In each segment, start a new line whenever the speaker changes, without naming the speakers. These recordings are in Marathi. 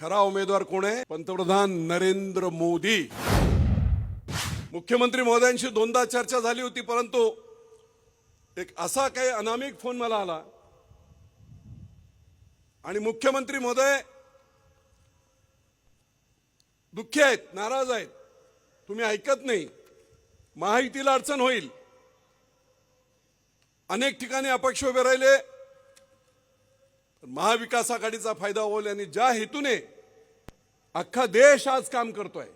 खरा उमेदवार कोण आहे? पंतप्रधान नरेंद्र मोदी. मुख्यमंत्री महोदयांशी दोनदा चर्चा झाली होती परंतु एक असा काही अनामिक फोन मला आला. आणि मुख्यमंत्री महोदय दुःखी आहेत नाराज आहेत. तुम्ही ऐकत नाही. महायुतीला अडचण होईल. अनेक ठिकाणी अपक्ष उभे राहिले. महाविकास आघाडीचा फायदा होईल आणि ज्या हेतूने अख्खा देश आज काम करतोय.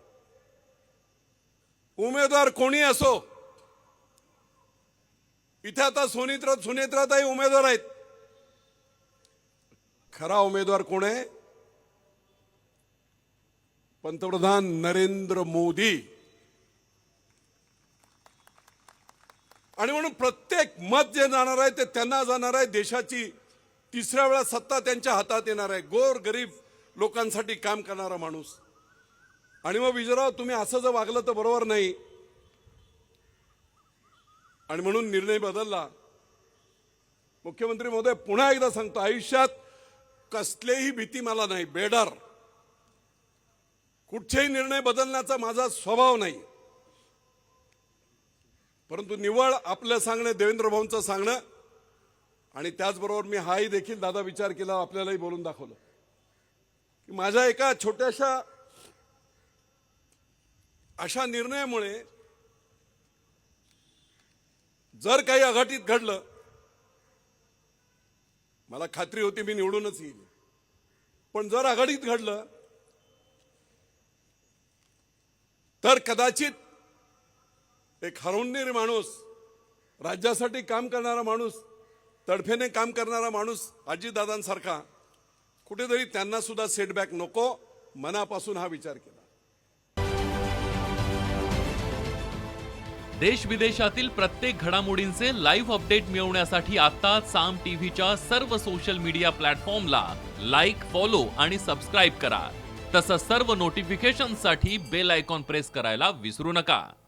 उमेदवार कोणी असो इथे आता सोनित्र सुनेत्राताई उमेदवार आहेत. खरा उमेदवार कोण आहे? पंतप्रधान नरेंद्र मोदी. आणि म्हणून प्रत्येक मत जे जाणार आहे ते त्यांना जाणार आहे देशाची तिसऱ्या वेळा सत्ता त्यांच्या हातात येणार आहे. गोर गरीब लोकांसाठी काम करणारा माणूस. आणि मग विजयराव तुम्ही असं जर वागलं तर बरोबर नाही. आणि म्हणून निर्णय बदलला. मुख्यमंत्री महोदय पुन्हा एकदा सांगतो आयुष्यात कसलेही भीती मला नाही. बेडर. कुठचेही निर्णय बदलण्याचा माझा स्वभाव नाही. परंतु निवळ आपलं सांगणं देवेंद्र भाऊंचं सांगणं आणि त्याचबरोबर मी हाही देखील दादा विचार केला आपल्यालाही बोलून दाखवलं. की माझ्या एका छोट्याशा अशा निर्णयामुळे जर काही अघटित घडलं मला खात्री होती मी निवडूनच येईल. पण जर आघाडीत घडलं तर कदाचित एक हरवणीर माणूस राज्यासाठी काम करणारा माणूस तडफेने काम करणारा माणूस आजीदादांसारखा कुठेतरी त्यांना सुद्धा सेटबॅक नको मनापासून हा विचार केला.
देश विदेशातील प्रत्येक घडामोडींचे लाईव्ह अपडेट मिळवण्यासाठी आता साम टीव्हीच्या सर्व सोशल मीडिया प्लॅटफॉर्मला लाईक फॉलो आणि सबस्क्राईब करा. तसंच सर्व नोटिफिकेशनसाठी बेल आयकॉन प्रेस करायला विसरू नका.